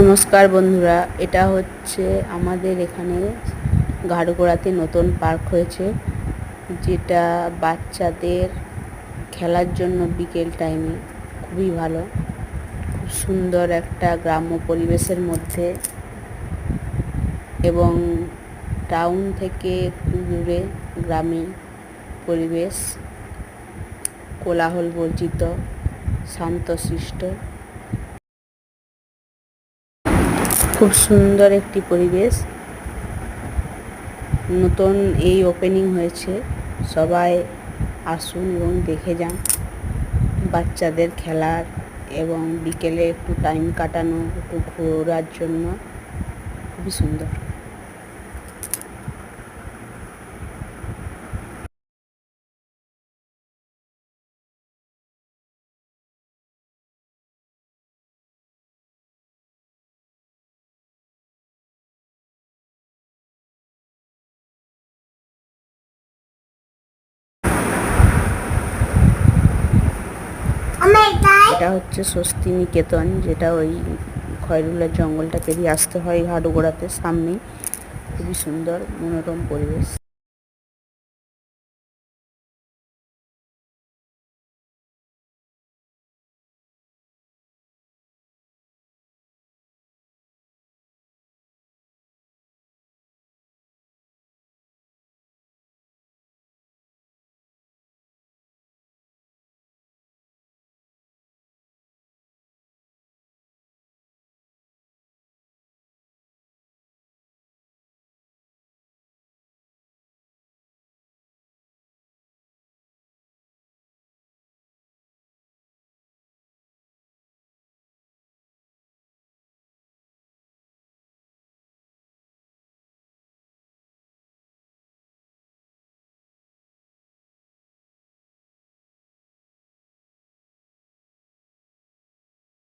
নমস্কার বন্ধুরা, এটা হচ্ছে আমাদের এখানে ঘাড়গোড়াতে নতুন পার্ক হয়েছে, যেটা বাচ্চাদের খেলার জন্য বিকেল টাইমে খুবই ভালো। খুব সুন্দর একটা গ্রাম্য পরিবেশের মধ্যে এবং টাউন থেকে একটু দূরে গ্রামীণ পরিবেশ কোলাহল বর্জিত, শান্তশিষ্ট। খুব সুন্দর একটি পরিবেশ। নতুন এই ওপেনিং হয়েছে। সবাই আসুন এবং দেখে যান। বাচ্চাদের খেলার এবং বিকেলে একটু টাইম কাটানো, একটু ঘোরার জন্য। খুবই সুন্দর। এটা হচ্ছে স্বস্তি নিকেতন যেটা ওই খয়রুলের জঙ্গলটা পেরিয়ে আসতে হয় ঘাটগোড়াতে সামনেই। খুবই সুন্দর, মনোরম পরিবেশ।